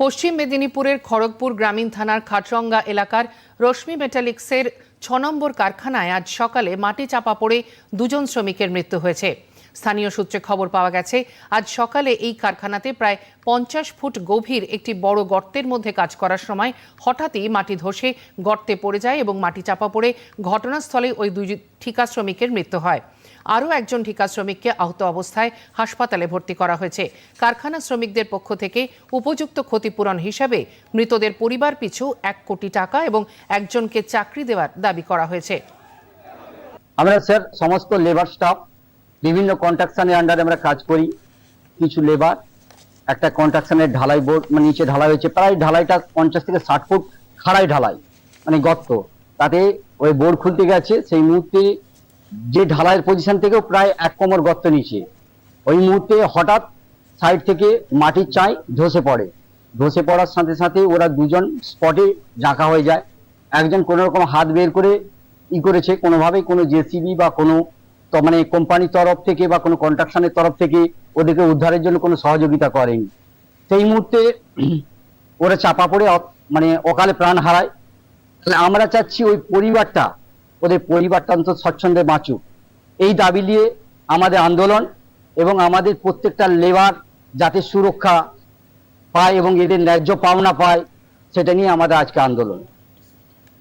পশ্চিম মেদিনীপুরের খড়গপুর গ্রামীণ থানার খাটরঙ্গা এলাকার রশ্মি মেটালিক্সের ছ নম্বর কারখানায় আজ সকালে মাটি চাপা পড়ে দুজন শ্রমিকের মৃত্যু হয়েছে। স্থানীয় সূত্রে খবর পাওয়া গেছে, আজ সকালে এই কারখানাতে প্রায় পঞ্চাশ ফুট গভীর একটি বড় গর্তের মধ্যে কাজ করার সময় হঠাৎই মাটি ধসে গর্তে পড়ে যায় এবং মাটি চাপা পড়ে ঘটনাস্থলে ওই দুই ঠিকা শ্রমিকের মৃত্যু হয়। আরও একজন ঠিকা শ্রমিককে আহত অবস্থায় হাসপাতালে ভর্তি করা হয়েছে। কারখানা শ্রমিকদের পক্ষ থেকে উপযুক্ত ক্ষতিপূরণ হিসাবে মৃতদের পরিবার পিছু এক কোটি টাকা এবং একজনকে চাকরি দেওয়ার দাবি করা হয়েছে। আমরা স্যার, সমস্ত লেবার স্টাফ বিভিন্ন কন্ট্রাকশনের আন্ডারে আমরা কাজ করি। কিছু লেবার একটা কন্ট্রাকশনের ঢালাই বোর্ড মানে নিচে ঢালাই হয়েছে, প্রায় ঢালাইটা পঞ্চাশ থেকে ষাট ফুট খাড়াই ঢালাই মানে গর্ত। তাতে ওই বোর্ড খুলতে গেছে, সেই মুহূর্তে যে ঢালাইয়ের পজিশন থেকেও প্রায় এক কোমর গর্ত নিচে। ওই মুহূর্তে হঠাৎ সাইড থেকে মাটির চাই ধসে পড়ে। ধসে পড়ার সাথে সাথে ওরা দুজন স্পটে জাঁকা হয়ে যায়। একজন কোনো রকম হাত বের করে ই করেছে, কোনোভাবেই কোনো জেসিবি বা কোনো মানে কোম্পানির তরফ থেকে বা কোনো কন্ট্রাকশনের তরফ থেকে ওদেরকে উদ্ধারের জন্য কোনো সহযোগিতা করেনি। সেই মুহূর্তে ওরা চাপা পড়ে মানে অকালে প্রাণ হারায়। তাহলে আমরা চাচ্ছি ওই পরিবারটা ওদের পরিবারটা অন্তত স্বচ্ছন্দে বাঁচুক। এই দাবি নিয়ে আমাদের আন্দোলন এবং আমাদের প্রত্যেকটা লেবার যাতে সুরক্ষা পায় এবং এদের ন্যায্য পাওনা পায়, সেটা নিয়ে আমাদের আজকে আন্দোলন।